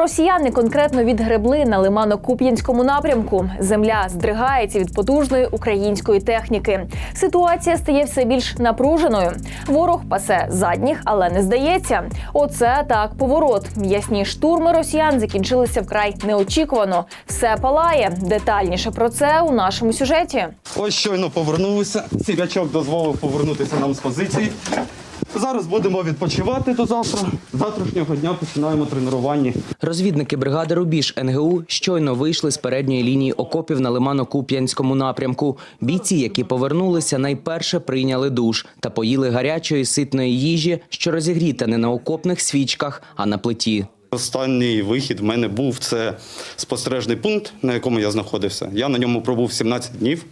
Росіяни конкретно відгребли на Лимано-Куп'янському напрямку. Земля здригається від потужної української техніки. Ситуація стає все більш напруженою. Ворог пасе задніх, але не здається. Оце так поворот. М'ясні штурми росіян закінчилися вкрай неочікувано. Все палає. Детальніше про це у нашому сюжеті. Ось щойно повернулися. Сірячок дозволив повернутися нам з позиції. Зараз будемо відпочивати до завтра. Завтрашнього дня починаємо тренування. Розвідники бригади Рубіж НГУ щойно вийшли з передньої лінії окопів на Лимано-Куп'янському напрямку. Бійці, які повернулися, найперше прийняли душ та поїли гарячої ситної їжі, що розігріта не на окопних свічках, а на плиті. Останній вихід в мене був це спостережний пункт, на якому я знаходився. Я на ньому пробув 17 днів.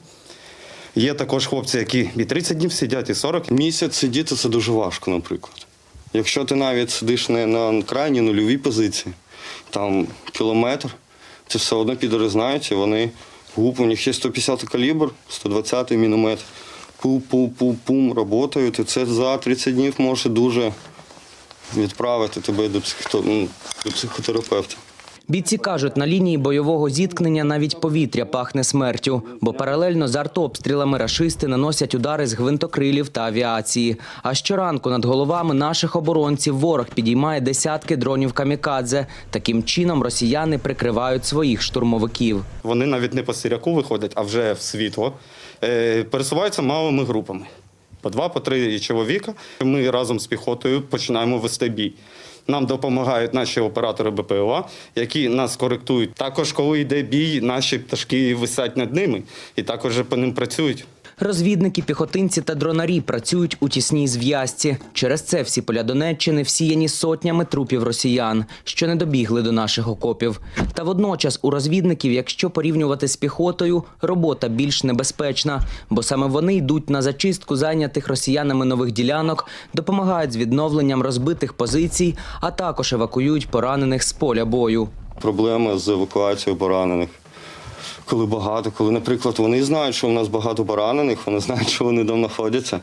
Є також хлопці, які і 30 днів сидять, і 40. Місяць сидіти це дуже важко, наприклад. Якщо ти навіть сидиш не на крайній нульовій позиції, там кілометр, це все одно підори і вони гуп, у них є 150 калібр, 120 міномет. Пу-пу-пу-пум, работають, і це за 30 днів може дуже відправити тебе до, психото... ну, до психотерапевта. Бійці кажуть, на лінії бойового зіткнення навіть повітря пахне смертю, бо паралельно з артобстрілами рашисти наносять удари з гвинтокрилів та авіації. А щоранку над головами наших оборонців ворог підіймає десятки дронів камікадзе. Таким чином росіяни прикривають своїх штурмовиків. Вони навіть не по сиряку виходять, а вже в світло. Е, пересуваються малими групами. По два, по три чоловіка. Ми разом з піхотою починаємо вести бій. Нам допомагають наші оператори БПЛА, які нас коректують. Також, коли йде бій, наші пташки висять над ними і також по ним працюють. Розвідники, піхотинці та дронарі працюють у тісній зв'язці. Через це всі поля Донеччини всіяні сотнями трупів росіян, що не добігли до наших окопів. Та водночас у розвідників, якщо порівнювати з піхотою, робота більш небезпечна, бо саме вони йдуть на зачистку зайнятих росіянами нових ділянок, допомагають з відновленням розбитих позицій, а також евакуюють поранених з поля бою. Проблеми з евакуацією поранених. Коли багато, коли, наприклад, вони знають, що у нас багато поранених, вони знають, що вони там знаходяться,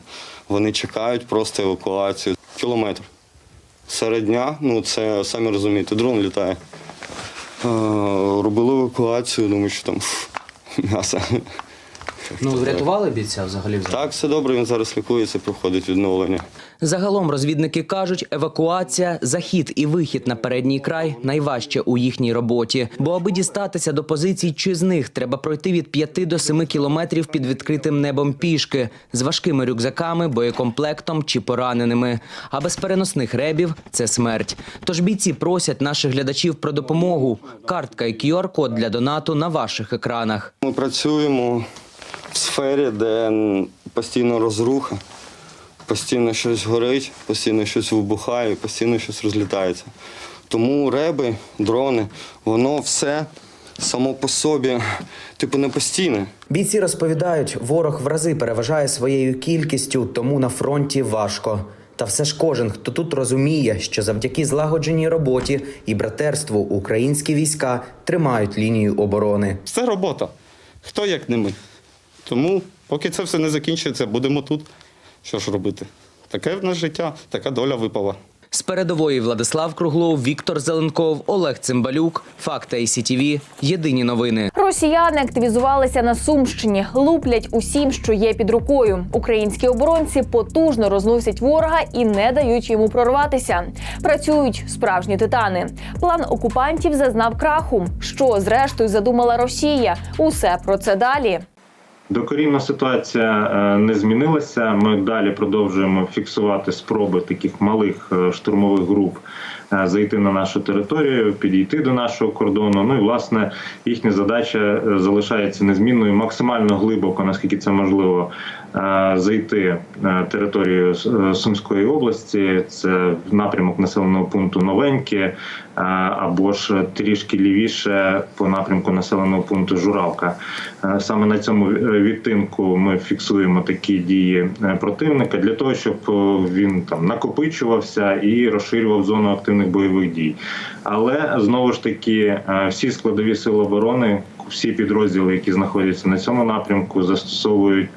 вони чекають просто евакуацію. Кілометр. Серед дня, ну це самі розумієте, дрон літає. Е, робили евакуацію, думаю, що там фу, м'ясо. Ну врятували бійця взагалі. Так, все добре, він зараз лікується, проходить відновлення. Загалом розвідники кажуть, евакуація, захід і вихід на передній край найважче у їхній роботі. Бо аби дістатися до позицій чи з них, треба пройти від 5 до 7 кілометрів під відкритим небом пішки з важкими рюкзаками, боєкомплектом чи пораненими. А без переносних ребів це смерть. Тож бійці просять наших глядачів про допомогу. Картка і QR-код для донату на ваших екранах. Ми працюємо в сфері, де постійно розруха, постійно щось горить, постійно щось вибухає, постійно щось розлітається. Тому реби, дрони, воно все само по собі, типу, не постійне. Бійці розповідають, ворог в рази переважає своєю кількістю, тому на фронті важко. Та все ж кожен, хто тут розуміє, що завдяки злагодженій роботі і братерству українські війська тримають лінію оборони. Це робота. Хто як не ми. Тому, поки це все не закінчиться, будемо тут. Що ж робити? Таке в нас життя, така доля випала. З передової Владислав Круглов, Віктор Зеленков, Олег Цимбалюк, Факти ICTV. Єдині новини. Росіяни активізувалися на Сумщині, луплять усім, що є під рукою. Українські оборонці потужно розносять ворога і не дають йому прорватися. Працюють справжні титани. План окупантів зазнав краху. Що зрештою задумала Росія? Усе про це далі. Докорінна ситуація е, не змінилася. Ми далі продовжуємо фіксувати спроби таких малих е, штурмових груп е, зайти на нашу територію, підійти до нашого кордону. Ну і власне їхня задача залишається незмінною, максимально глибоко, наскільки це можливо, зайти на територію Сумської області. Це напрямок населеного пункту Новеньке або ж трішки лівіше по напрямку населеного пункту Журавка. Саме на цьому відтинку ми фіксуємо такі дії противника для того, щоб він там накопичувався і розширював зону активних бойових дій. Але знову ж таки всі складові сили оборони, всі підрозділи, які знаходяться на цьому напрямку, застосовують.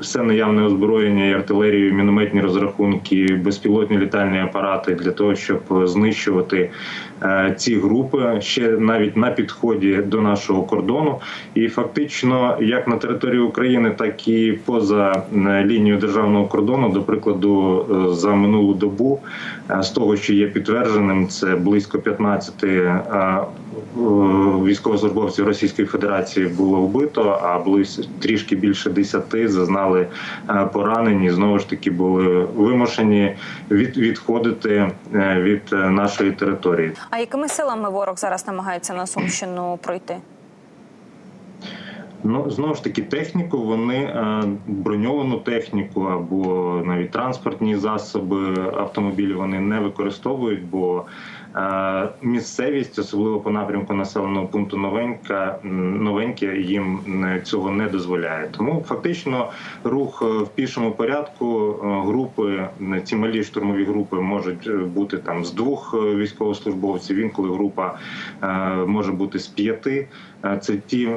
Все наявне озброєння, і артилерію, мінометні розрахунки, безпілотні літальні апарати для того, щоб знищувати е, ці групи ще навіть на підході до нашого кордону. І фактично, як на території України, так і поза е, лінією державного кордону, до прикладу, е, за минулу добу, е, з того, що є підтвердженим, це близько 15 е, е, військовослужбовців Російської Федерації було вбито, а близько трішки більше 10 зазнали е, поранені. Знову ж таки були вимушені від, відходити е, від е, нашої території. А якими силами ворог зараз намагається на Сумщину пройти? Ну знову ж таки, техніку вони е, броньовану техніку або навіть транспортні засоби автомобілі вони не використовують, бо е, місцевість, особливо по напрямку населеного пункту Новенька, новеньке їм е, цього не дозволяє. Тому фактично рух е, в пішому порядку е, групи, е, ці малі штурмові групи можуть е, бути там з двох е, військовослужбовців. Інколи група е, може бути з п'яти. Е, Це ті.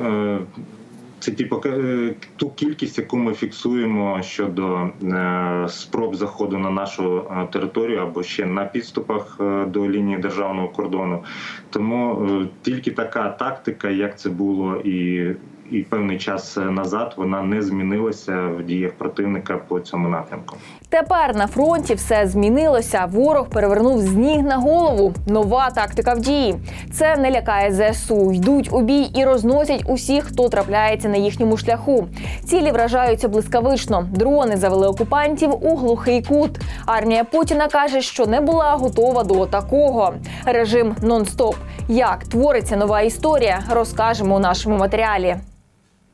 Це ті поки е, ту кількість, яку ми фіксуємо щодо е, спроб заходу на нашу е, територію або ще на підступах до лінії державного кордону. Тому тільки така тактика, як це було і, і певний час назад, вона не змінилася в діях противника по цьому напрямку. Тепер на фронті все змінилося. Ворог перевернув з ніг на голову. Нова тактика в дії. Це не лякає ЗСУ. Йдуть у бій і розносять усіх, хто трапляється на їхньому шляху. Цілі вражаються блискавично. Дрони завели окупантів у глухий кут. Армія Путіна каже, що не була готова до такого. Режим нон-стоп. Як твориться нова історія, розкажемо у нашому матеріалі.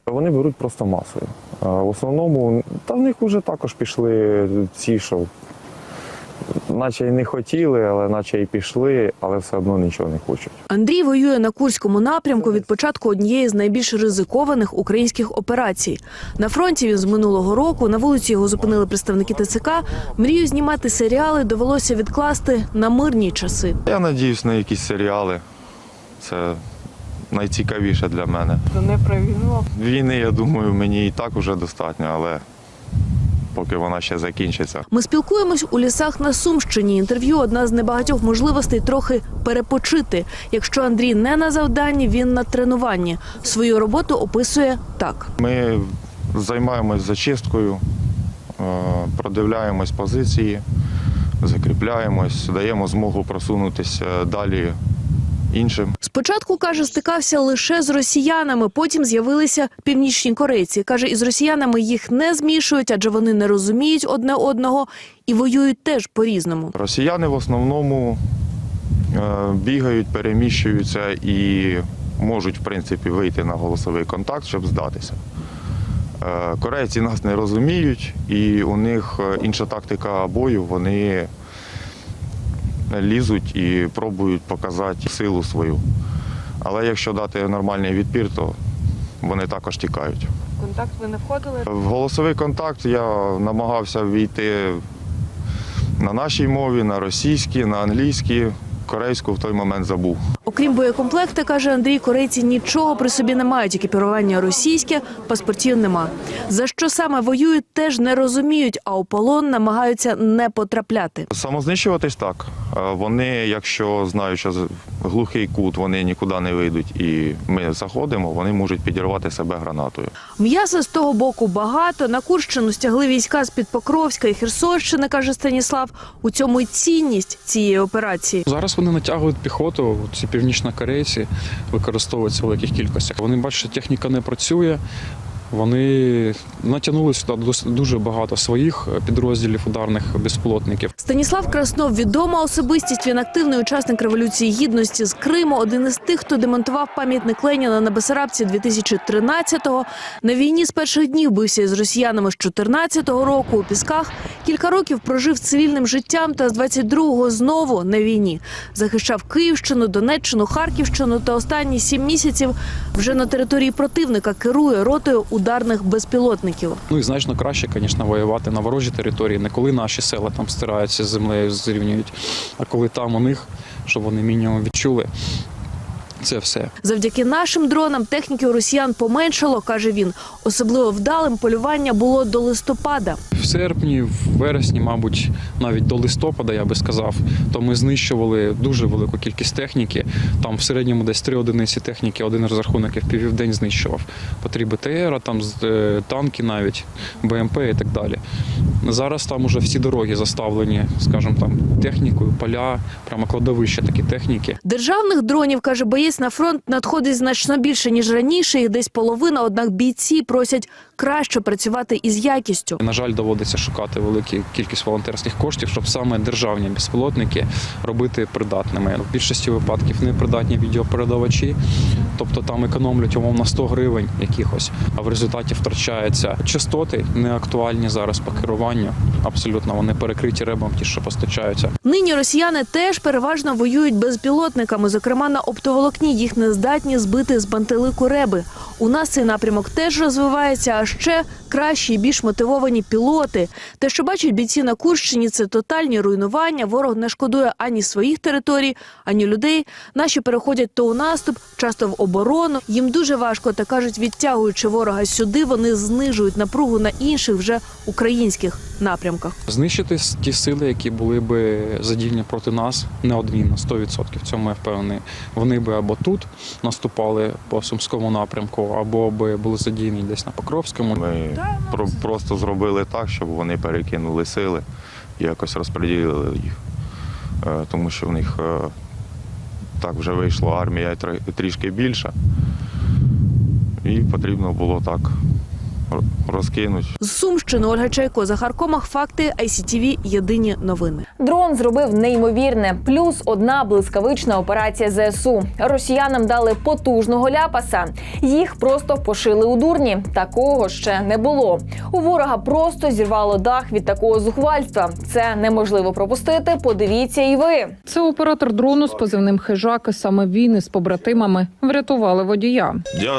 Вони беруть просто масою. В основному, та в них вже також пішли ці, що наче й не хотіли, але наче й пішли, але все одно нічого не хочуть. Андрій воює на Курському напрямку від початку однієї з найбільш ризикованих українських операцій. На фронті він з минулого року на вулиці його зупинили представники ТЦК. Мрію знімати серіали довелося відкласти на мирні часи. Я надіюсь на якісь серіали. Це найцікавіше для мене. Не про війну. Війни, я думаю, мені і так вже достатньо, але поки вона ще закінчиться. Ми спілкуємось у лісах на Сумщині. Інтерв'ю одна з небагатьох можливостей трохи перепочити. Якщо Андрій не на завданні, він на тренуванні. Свою роботу описує так. Ми займаємось зачисткою, е, продивляємось позиції, закріпляємось, даємо змогу просунутися далі іншим. Спочатку каже, стикався лише з росіянами. Потім з'явилися північні корейці. каже, із росіянами їх не змішують, адже вони не розуміють одне одного і воюють теж по-різному. Росіяни в основному е, бігають, переміщуються і можуть, в принципі, вийти на голосовий контакт, щоб здатися. Е, Корейці нас не розуміють, і у них е, інша тактика бою. Вони лізуть і пробують показати силу свою. Але якщо дати нормальний відпір, то вони також тікають. Контакт ви не входили? В голосовий контакт я намагався війти на нашій мові, на російській, на англійській. Корейську в той момент забув. Окрім боєкомплекта, каже Андрій, корейці нічого при собі не мають. Екіпірування російське, паспортів нема. За що саме воюють, теж не розуміють, а у полон намагаються не потрапляти. Самознищуватись так. Вони, якщо знають, що глухий кут, вони нікуди не вийдуть, і ми заходимо, вони можуть підірвати себе гранатою. М'яса з того боку багато. На Курщину стягли війська з під Покровська і Херсонщини, каже Станіслав. У цьому й цінність цієї операції. Зараз вони натягують піхоту, ці північнокорейці використовуються в великих кількостях. Вони бачать, що техніка не працює. Вони натягнули сюди дуже багато своїх підрозділів ударних безпілотників. Станіслав Краснов відома особистість. Він активний учасник революції гідності з Криму. Один із тих, хто демонтував пам'ятник Леніна на Бесарабці 2013-го. На війні з перших днів бився із росіянами з 14-го року у пісках. Кілька років прожив цивільним життям та з 22-го знову на війні. Захищав Київщину, Донеччину, Харківщину та останні сім місяців вже на території противника керує ротою ударних безпілотників. Ну і значно краще, звісно, воювати на ворожій території, не коли наші села там стираються з землею, зрівнюють, а коли там у них, щоб вони мінімум відчули. Це все. Завдяки нашим дронам техніки у росіян поменшало, каже він. Особливо вдалим полювання було до листопада. В серпні, в вересні, мабуть, навіть до листопада, я би сказав, то ми знищували дуже велику кількість техніки. Там в середньому десь три одиниці техніки, один розрахунок в південь знищував. По три БТР, там е, танки навіть, БМП і так далі. Зараз там уже всі дороги заставлені, скажімо, там технікою, поля, прямо кладовище такі техніки. Державних дронів, каже боєць, на фронт надходить значно більше, ніж раніше, їх десь половина, однак бійці просять краще працювати із якістю. На жаль, доводиться шукати велику кількість волонтерських коштів, щоб саме державні безпілотники робити придатними. В більшості випадків непридатні відеопередавачі, тобто там економлять умовно 100 гривень якихось, а в результаті втрачаються частоти, не актуальні зараз по керуванню. Абсолютно вони перекриті ребом, ті, що постачаються. Нині росіяни теж переважно воюють безпілотниками, зокрема на оптоволокні. Їх не здатні збити з пантелику реби. У нас цей напрямок теж розвивається, а ще кращі і більш мотивовані пілоти. Те, що бачать бійці на Курщині, це тотальні руйнування. Ворог не шкодує ані своїх територій, ані людей. Наші переходять то у наступ, часто в оборону. Їм дуже важко та кажуть, відтягуючи ворога сюди, вони знижують напругу на інших вже українських напрямках. Знищити ті сили, які були би задіяні проти нас, неодмінно, 100%. В цьому я впевнений. Вони би або тут наступали по сумському напрямку, або би були задіяні десь на Покровському. Ми про- просто зробили так, щоб вони перекинули сили якось розподілили їх. Е, Тому що в них е, так вже вийшла армія трішки більша. І потрібно було так р- розкинути. З Сумщини Ольга Чайко, Захар Комах, факти ICTV, Єдині новини. Дрон зробив неймовірне. Плюс одна блискавична операція ЗСУ. Росіянам дали потужного ляпаса. Їх просто пошили у дурні. Такого ще не було. У ворога просто зірвало дах від такого зухвальства. Це неможливо пропустити. Подивіться і ви. Це оператор дрону з позивним хижак. Саме він із побратимами врятували водія. Я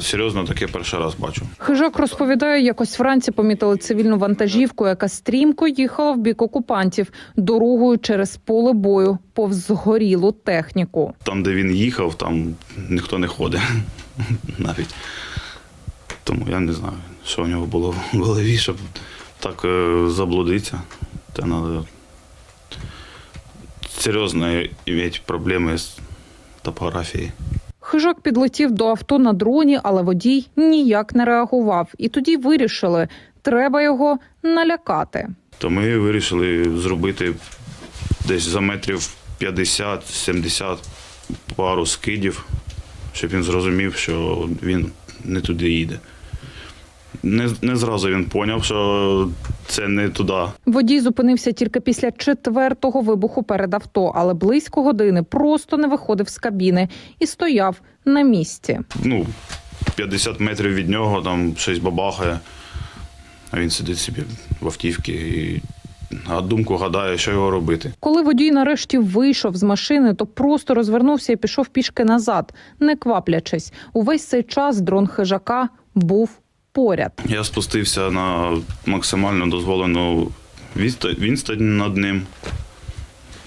серйозно таке перший раз бачу. Хижак розповідає, якось вранці помітили цивільну вантажівку, яка стрімко їхала в бік окупантів дорогою через поле бою повз згорілу техніку. Там, де він їхав, там ніхто не ходить навіть. Тому я не знаю, що в нього було в голові, щоб так е, заблудитися. Та треба серйозно мати проблеми з топографією. Хижак підлетів до авто на дроні, але водій ніяк не реагував. І тоді вирішили, треба його налякати. То ми вирішили зробити десь за метрів 50-70 пару скидів, щоб він зрозумів, що він не туди їде. Не, не зразу він зрозумів, що це не туди. Водій зупинився тільки після четвертого вибуху перед авто, але близько години просто не виходив з кабіни і стояв на місці. Ну, 50 метрів від нього там щось бабахає, а він сидить собі в автівці і а думку гадає, що його робити. Коли водій нарешті вийшов з машини, то просто розвернувся і пішов пішки назад, не кваплячись. Увесь цей час дрон хижака був поряд. Я спустився на максимально дозволену відста- відстань над ним.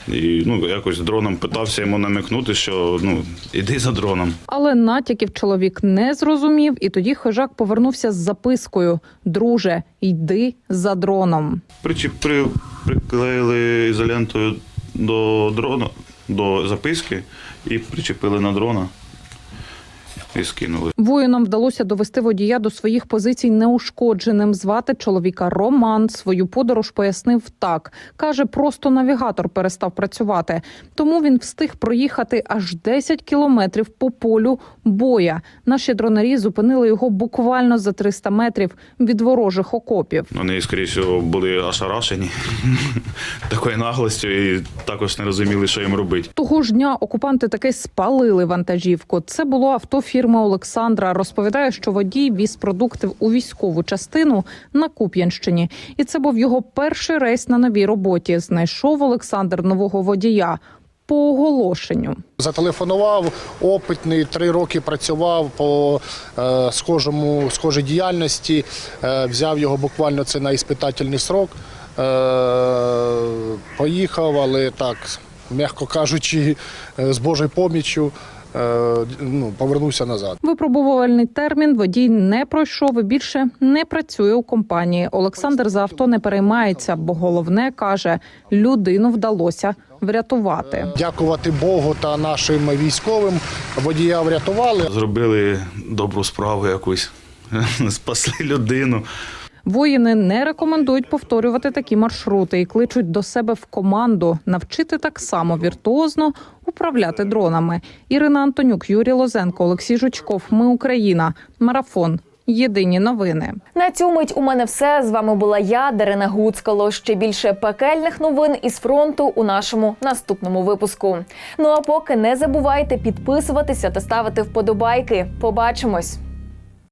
І ну, якось дроном питався йому намікнути, що ну, іди за дроном. Але натяків чоловік не зрозумів, і тоді хижак повернувся з запискою: Друже, йди за дроном. Причіп, при, приклеїли ізолентою до дрона, до записки і причепили на дрона і скинули. Воїнам вдалося довести водія до своїх позицій неушкодженим. Звати чоловіка Роман. Свою подорож пояснив так. каже, просто навігатор перестав працювати. Тому він встиг проїхати аж 10 кілометрів по полю боя. Наші дронарі зупинили його буквально за 300 метрів від ворожих окопів. Вони, скоріше були ошарашені такою наглостю і також не розуміли, що їм робити. Того ж дня окупанти таки спалили вантажівку. Це було авто фірми Олександра. Розповідає, що водій віз продукти у військову частину на Куп'янщині, і це був його перший рейс на новій роботі. Знайшов Олександр нового водія по оголошенню. Зателефонував, опитний, три роки працював по е, схожому, схожій діяльності, е, взяв його буквально це на іспитательний срок. Е, поїхав, але так, м'яко кажучи, з Божою поміччю ну, повернувся назад. Випробувальний термін водій не пройшов і більше не працює у компанії. Олександр за авто не переймається, бо головне каже, людину вдалося врятувати. Дякувати Богу та нашим військовим водія врятували. Зробили добру справу якусь, спасли людину. Воїни не рекомендують повторювати такі маршрути і кличуть до себе в команду навчити так само віртуозно управляти дронами. Ірина Антонюк, Юрій Лозенко, Олексій Жучков. Ми Україна. Марафон. Єдині новини. На цю мить у мене все. З вами була я, Дарина Гуцкало. Ще більше пекельних новин із фронту у нашому наступному випуску. Ну а поки не забувайте підписуватися та ставити вподобайки. Побачимось.